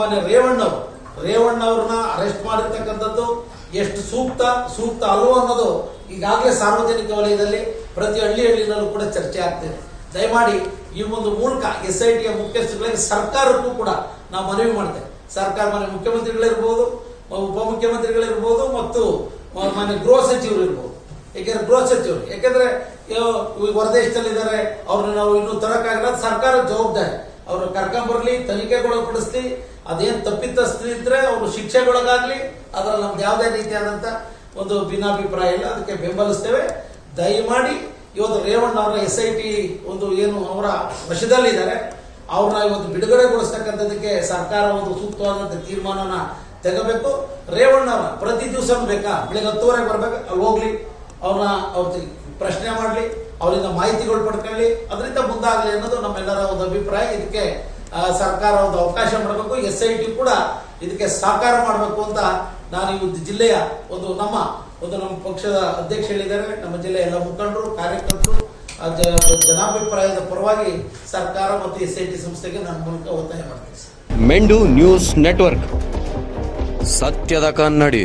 ಮಾನ್ಯ ರೇವಣ್ಣವರು. ರೇವಣ್ಣವ್ರನ್ನ ಅರೆಸ್ಟ್ ಮಾಡಿರ್ತಕ್ಕಂಥದ್ದು ಎಷ್ಟು ಸೂಕ್ತ ಸೂಕ್ತ ಅಲ್ವೋ ಅನ್ನೋದು ಈಗಾಗಲೇ ಸಾರ್ವಜನಿಕ ವಲಯದಲ್ಲಿ ಪ್ರತಿ ಹಳ್ಳಿ ಹಳ್ಳಿನಲ್ಲೂ ಕೂಡ ಚರ್ಚೆ ಆಗ್ತಿದೆ ದಯಮಾಡಿ ಈ ಒಂದು ಮೂಲಕ ಎಸ್ ಐ ಟಿಯ ಮುಖ್ಯಸ್ಥರುಗಳಿಗೆ ಸರ್ಕಾರಕ್ಕೂ ಕೂಡ ನಾವು ಮನವಿ ಮಾಡ್ತೇವೆ. ಸರ್ಕಾರ ಮನೆ ಮುಖ್ಯಮಂತ್ರಿಗಳಿರ್ಬೋದು, ಉಪಮುಖ್ಯಮಂತ್ರಿಗಳಿರ್ಬೋದು ಮತ್ತು ಮನೆ ಗೃಹ ಸಚಿವರು ಇರ್ಬೋದು ಏಕೆಂದ್ರೆ ಗೃಹ ಸಚಿವರು, ಯಾಕೆಂದ್ರೆ ಹೊರದೇಶದಲ್ಲಿದ್ದಾರೆ, ಅವ್ರನ್ನ ನಾವು ಇನ್ನೂ ತರಕಾಗಿಲ್ಲ ಸರ್ಕಾರ ಜವಾಬ್ದಾರಿ. ಅವ್ರು ಕರ್ಕೊಂಬರ್ಲಿ ತನಿಖೆಗೊಳಪಡಿಸ್ಲಿ ಅದೇನ್ ತಪ್ಪಿತಸ್ಥರಿದ್ರೆ ಅವರು ಶಿಕ್ಷೆಗೊಳಗಾಗ್ಲಿ, ಅದ್ರಲ್ಲಿ ನಮ್ದು ಯಾವುದೇ ರೀತಿಯಾದಂತ ಒಂದು ಭಿನ್ನಾಭಿಪ್ರಾಯ ಇಲ್ಲ. ಅದಕ್ಕೆ ಬೆಂಬಲಿಸ್ತೇವೆ. ದಯಮಾಡಿ ಇವತ್ತು ರೇವಣ್ಣ ಅವರ ಎಸ್ ಐ ಟಿ ಒಂದು ಏನು ಅವರ ವಶದಲ್ಲಿದ್ದಾರೆ, ಅವ್ರನ್ನ ಇವತ್ತು ಬಿಡುಗಡೆಗೊಳಿಸ್ತಕ್ಕಂಥದಕ್ಕೆ ಸರ್ಕಾರ ಒಂದು ಸೂಕ್ತವಾದಂತ ತೀರ್ಮಾನನ ತೆಗಬೇಕು. ರೇವಣ್ಣ ಅವರ ಪ್ರತಿ ದಿವಸ ಬೇಕಾ? ಬೆಳಿಗ್ಗೆ ಹತ್ತುವರೆಗೆ ಬರ್ಬೇಕು, ಅಲ್ಲಿ ಹೋಗ್ಲಿ. ಅವ್ರನ್ನ ಅವ್ರ ಪ್ರಶ್ನೆ ಮಾಡಲಿ, ಅವರಿಂದ ಮಾಹಿತಿಗಳು ಪಡ್ಕೊಳ್ಳಿ, ಅದರಿಂದ ಮುಂದಾಗಲಿ ಅನ್ನೋದು ನಮ್ಮೆಲ್ಲರ ಒಂದು ಅಭಿಪ್ರಾಯ. ಇದಕ್ಕೆ ಸರ್ಕಾರ ಒಂದು ಅವಕಾಶ ಮಾಡಬೇಕು ಎಸ್ ಐ ಟಿ ಕೂಡ ಇದಕ್ಕೆ ಸಹಕಾರ ಮಾಡಬೇಕು ಅಂತ ನಾನು ಈ ಜಿಲ್ಲೆಯ ಒಂದು ನಮ್ಮ ಒಂದು ನಮ್ಮ ಪಕ್ಷದ ಅಧ್ಯಕ್ಷ ಹೇಳಿದ್ದಾರೆ. ನಮ್ಮ ಜಿಲ್ಲೆಯ ಎಲ್ಲ ಮುಖಂಡರು, ಕಾರ್ಯಕರ್ತರು ಜನಾಭಿಪ್ರಾಯದ ಪರವಾಗಿ ಸರ್ಕಾರ ಮತ್ತು ಎಸ್ ಐ ಟಿ ಸಂಸ್ಥೆಗೆ ನನ್ನ ಮೂಲಕ ಒತ್ತಾಯ ಮಾಡ್ತೀನಿ ಮೆಂಡು ನ್ಯೂಸ್ ನೆಟ್ವರ್ಕ್. ಸತ್ಯದ ಕನ್ನಡಿ.